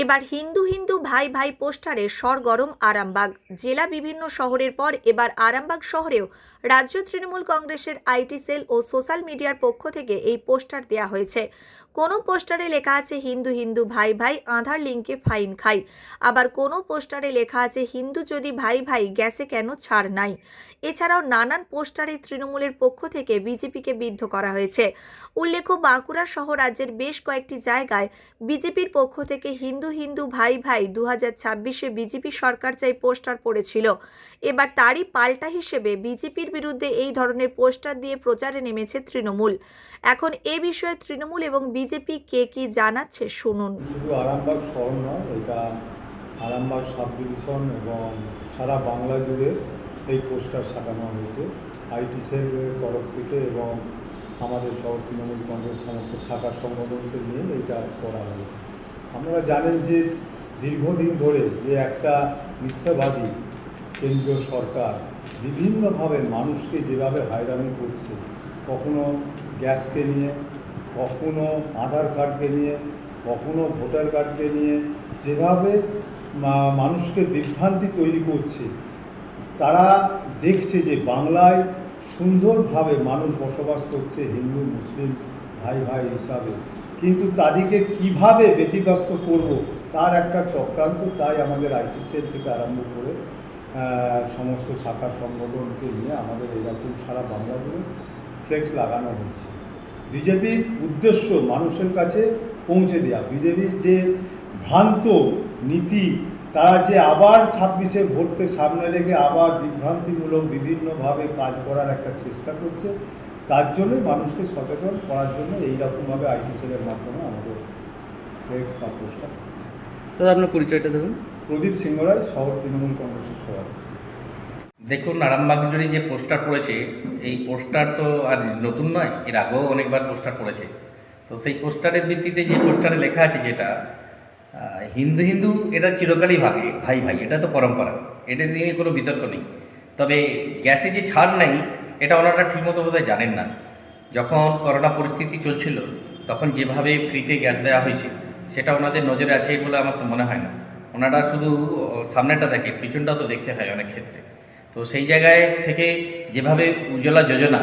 এবার হিন্দু হিন্দু ভাই ভাই পোস্টারে সরগরম আরামবাগ। জেলা বিভিন্ন শহরের পর এবার আরামবাগ শহরেও রাজ্য তৃণমূল কংগ্রেসের আইটি সেল ও সোশ্যাল মিডিয়ার পক্ষ থেকে এই পোস্টার দেওয়া হয়েছে। কোনো পোস্টারে লেখা আছে, হিন্দু হিন্দু ভাই ভাই, আধার লিঙ্কে ফাইন খাই। আবার কোনো পোস্টারে লেখা আছে, হিন্দু যদি ভাই ভাই, গ্যাসে কেন ছাড় নাই? এছাড়াও নানান পোস্টারে তৃণমূলের পক্ষ থেকে বিজেপিকে বিদ্ধ করা হয়েছে। উল্লেখ্য, বাঁকুড়া সহ রাজ্যের বেশ কয়েকটি জায়গায় বিজেপির পক্ষ থেকে হিন্দু হিন্দু ভাই ভাই দু হাজার ছাব্বিশে বিজেপি সরকার চাই পোস্টার পড়েছিল। এবার তারই পাল্টা হিসেবে বিজেপির বিরুদ্ধে এই ধরনের পোস্টার দিয়ে প্রচারে নেমেছে তৃণমূল। এখন এ বিষয়ে তৃণমূল এবং বিজেপি কে কি জানাচ্ছে শুনুন। আরামবাগ সাব ডিভিশন এবং সারা বাংলা জুড়ে এই পোস্টার সাজানো হয়েছে। আইটি সেলের তরফ থেকে এবং আমাদের শহর তৃণমূল কংগ্রেস সমস্ত শাখা সংগঠনকে নিয়ে এটা করা হয়েছে। আপনারা জানেন যে দীর্ঘদিন ধরে যে একটা মিথ্যাবাদী কেন্দ্রীয় সরকার বিভিন্নভাবে মানুষকে যেভাবে হয়রানি করছে, কখনো গ্যাসকে নিয়ে, কখনো আধার কার্ডকে নিয়ে, কখনো ভোটার কার্ডকে নিয়ে, যেভাবে মানুষকে বিভ্রান্তি তৈরি করছে, তারা দেখছে যে বাংলায় সুন্দরভাবে মানুষ বসবাস করছে হিন্দু, মুসলিম ভাই ভাই হিসাবে। কিন্তু তাদেরকে কীভাবে ব্যতিব্যস্ত করব, তার একটা চক্রান্ত তাই আমাদের আইটি সেল থেকে আরম্ভ করে সমস্ত শাখা সংগঠনকে নিয়ে আমাদের এরকম সারা বাংলা জুড়ে ফ্লেক্স লাগানো হচ্ছে বিজেপির উদ্দেশ্য মানুষের কাছে পৌঁছে দেওয়া বিজেপির যে ভ্রান্ত নীতি, তারা যে আবার ছাব্বিশে ভোটকে সামনে রেখে আবার বিভ্রান্তিমূলক বিভিন্নভাবে কাজ করার একটা চেষ্টা করছে তার জন্যই মানুষকে সচেতন করার জন্য এইরকমভাবে আইটি সেলের মাধ্যমে আমাদের ফ্লেক্স বা পোস্টার। দাদা আপনার পরিচয়টা দেখুন। প্রদীপ সিংহ রায় শহর তৃণমূল কংগ্রেসের সভাপতি। দেখুন আরামবাগ জুড়ে যে পোস্টার পড়েছে এই পোস্টার তো আর নতুন নয় এর আগেও অনেকবার পোস্টার পড়েছে। তো সেই পোস্টারের ভিত্তিতে যে পোস্টারে লেখা আছে যেটা হিন্দু হিন্দু এটা চিরকালই ভাগে ভাই ভাই এটা তো পরম্পরা এটা নিয়ে কোনো বিতর্ক নেই। তবে গ্যাসে যে ছাড় নেই এটা ওনারা ঠিকমতো বোধহয় জানেন না। যখন করোনা পরিস্থিতি চলছিল, তখন যেভাবে ফ্রিতে গ্যাস দেওয়া হয়েছে, সেটা ওনাদের নজরে আছে বলে আমার তো মনে হয় না। ওনারা শুধু সামনেটা দেখে, পিছনটাও তো দেখতে হয় অনেক ক্ষেত্রে। তো সেই জায়গায় থেকে যেভাবে উজ্জ্বলা যোজনা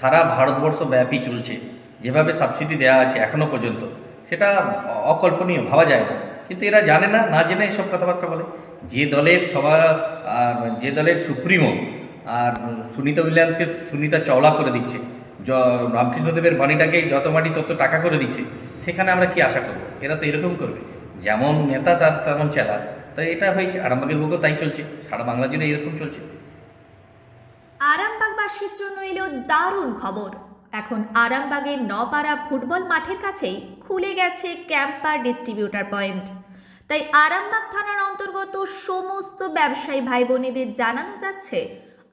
সারা ভারতবর্ষ ব্যাপী চলছে, যেভাবে সাবসিডি দেওয়া আছে এখনও পর্যন্ত, সেটা অকল্পনীয়, ভাবা যায় না। কিন্তু এরা জানে না না জেনে এসব কথাবার্তা বলে। যে দলের সভা আর যে দলের সুপ্রিমো আর সুনিতা উইলিয়ামসকে সুনিতা চওলা করে দিচ্ছে। রামকৃষ্ণদেবের বাণীটাকে যত মাটি তত টাকা করে দিচ্ছে। সেখানে আমরা কি আশা করব? এরা তো এরকম করবে। যেমন নেতা, তার তেমন চেলা। তাই এটা হয়েছে, আরামবাগের বুকেও তাই চলছে। সারা বাংলা জুড়ে এরকম চলছে। আরামবাগবাসীর জন্য এলো দারুণ খবর। এখন আরামবাগের নপাড়া ফুটবল মাঠের কাছেই খুলে গেছে ক্যাম্পার ডিস্ট্রিবিউটার পয়েন্ট। তাই আরামবাগ থানার অন্তর্গত সমস্ত ব্যবসায়ী ভাই বোনেদের জানানো যাচ্ছে